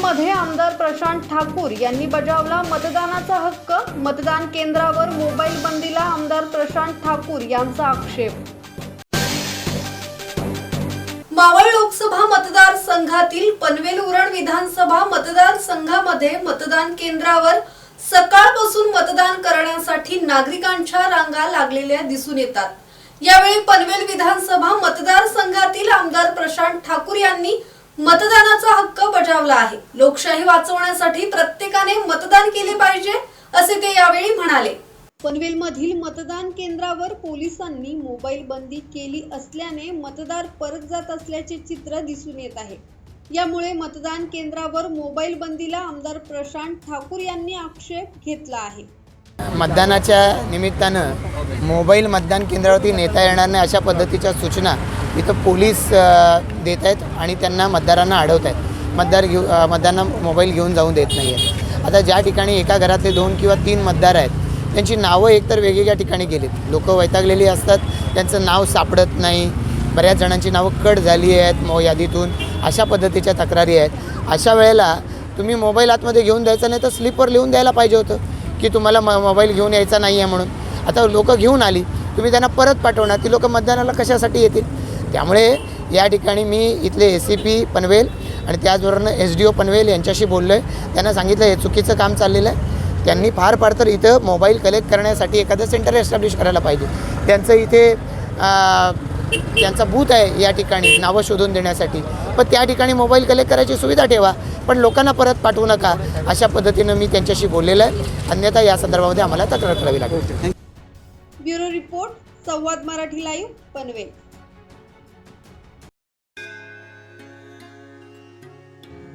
पनवेलमध्ये आमदार प्रशांत ठाकूर यांनी बजावला मतदानाचा हक्क. मतदान केंद्रावर मोबाईल बंदीला आमदार प्रशांत ठाकूर यांचा आक्षेप. मावळ लोकसभा मतदारसंघातील पनवेल उरण विधानसभा मतदारसंघामध्ये मतदान केंद्रावर सकाळपासून मतदान करण्यासाठी नागरिकांच्या रांगा लागलेल्या दिसून येतात. यावेळी पनवेल विधानसभा मतदारसंघातील आमदार प्रशांत ठाकूर यांनी मतदानाचा हक्क बजावला आहे. लोकशाही वाचवण्यासाठी प्रत्येकाने मतदान केले पाहिजे असे ते यावेळी म्हणाले. पनवेलमधील मतदान केंद्रावर पोलिसांनी मोबाईल बंदी केली असल्याने मतदार परत जात असल्याचे चित्र दिसून येत आहे. यामुळे मतदान केंद्रावर मोबाईल बंदीला आमदार प्रशांत ठाकूर यांनी आक्षेप घेतला आहे. मतदानाच्या निमित्तानं मोबाईल मतदान केंद्रावरती नेता येणार नाही अशा पद्धतीच्या सूचना इथं पोलीस देत आहेत आणि त्यांना मतदारांना अडवत आहेत. मतदार घेऊ मतदारांना मोबाईल घेऊन जाऊन देत नाही आहेत आता ज्या ठिकाणी एका घरातले दोन किंवा तीन मतदार आहेत त्यांची नावं एकतर वेगवेगळ्या ठिकाणी गेलीत. लोक वैतागलेली असतात त्यांचं नाव सापडत नाही. बऱ्याच जणांची नावं कट झाली आहेत मो यादीतून. अशा पद्धतीच्या तक्रारी आहेत. अशा वेळेला तुम्ही मोबाईल आतमध्ये घेऊन द्यायचा नाही तर स्लिपर लिहून द्यायला पाहिजे होतं की तुम्हाला म मोबाईल घेऊन यायचा नाही आहे म्हणून. आता लोकं घेऊन आली तुम्ही त्यांना परत पाठवणार. ती लोकं मतदानाला कशासाठी येतील? त्यामुळे या ठिकाणी मी इथले ए सी पी पनवेल आणि त्याचबरोबर एस डी ओ पनवेल यांच्याशी बोललो आहे त्यांना सांगितलं हे चुकीचं काम चाललेलं आहे. त्यांनी फार फार तर इथं मोबाईल कलेक्ट करण्यासाठी एखादं सेंटर एस्टॅब्लिश करायला पाहिजे. त्यांचं इथे त्यांचा बूथ आहे या ठिकाणी नावं शोधून देण्यासाठी. पण त्या ठिकाणी मोबाईल कलेक्ट करायची सुविधा ठेवा पण लोकांना परत पाठवू नका. अशा पद्धतीनं मी त्यांच्याशी बोललेलं आहे. अन्यथा या संदर्भामध्ये आम्हाला तक्रार करावी लागेल. Bureau report Samvad Marathi live Panvel.